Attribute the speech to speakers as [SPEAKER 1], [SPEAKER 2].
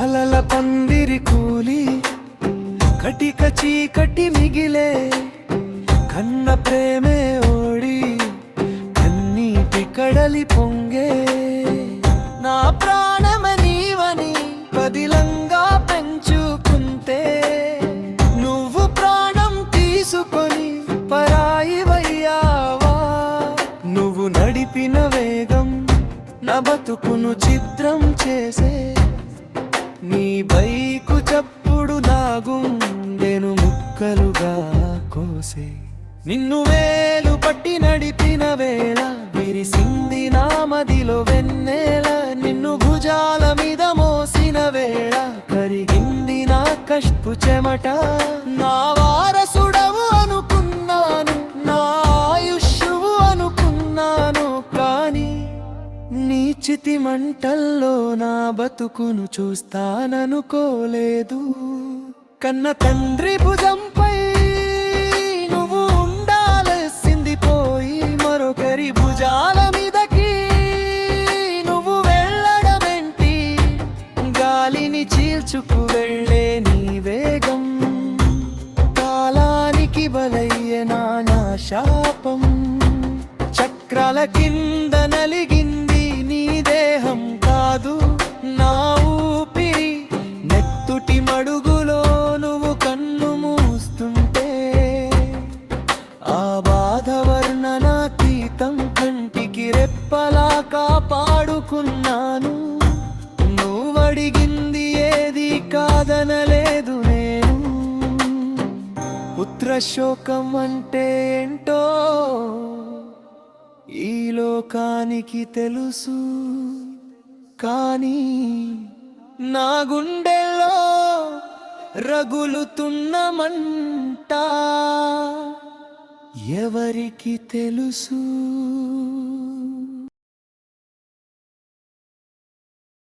[SPEAKER 1] కలల పందిరి కూలి కటిక చీకటి మిగిలే కన్న ప్రేమే ఓడి కన్నీటి కడలి పొంగే. నా ప్రాణమ నీవని పదిలంగా పెంచుకుంటే నువ్వు ప్రాణం తీసుకొని పరాయివయ్యావా? నువ్వు నడిపిన వేగం నా బతుకును చిత్రం చేసే నీ బైకు చప్పుడు నా గుండెను ముక్కలుగా కోసే. నిన్ను వేలు పట్టి నడిపిన వేళ విరిసింది నా మదిలో వెన్నెల. నిన్ను భుజాల మీద మోసిన వేళ కరిగింది నా కష్పు చెమట. నా వారసుడు చితి మంటల్లో నా బతుకును చూస్తాననుకోలేదు. కన్న తండ్రి భుజంపై నువ్వు ఉండాల్సింది పోయి మరొకరి భుజాల మీదకి నువ్వు వెళ్ళడమేంటి? గాలిని చీల్చుకు వెళ్ళే నీ వేగం. కాలానికి బలయ్య నా శాపం. చక్రాల కింద కాపాడుకున్నాను నువ్వడిగింది ఏది కాదనలేదు నేను. పుత్రశోకం అంటే ఏంటో ఈ లోకానికి తెలుసు. కానీ నా గుండెల్లో రగులుతున్న మంట ఎవరికి తెలుసు?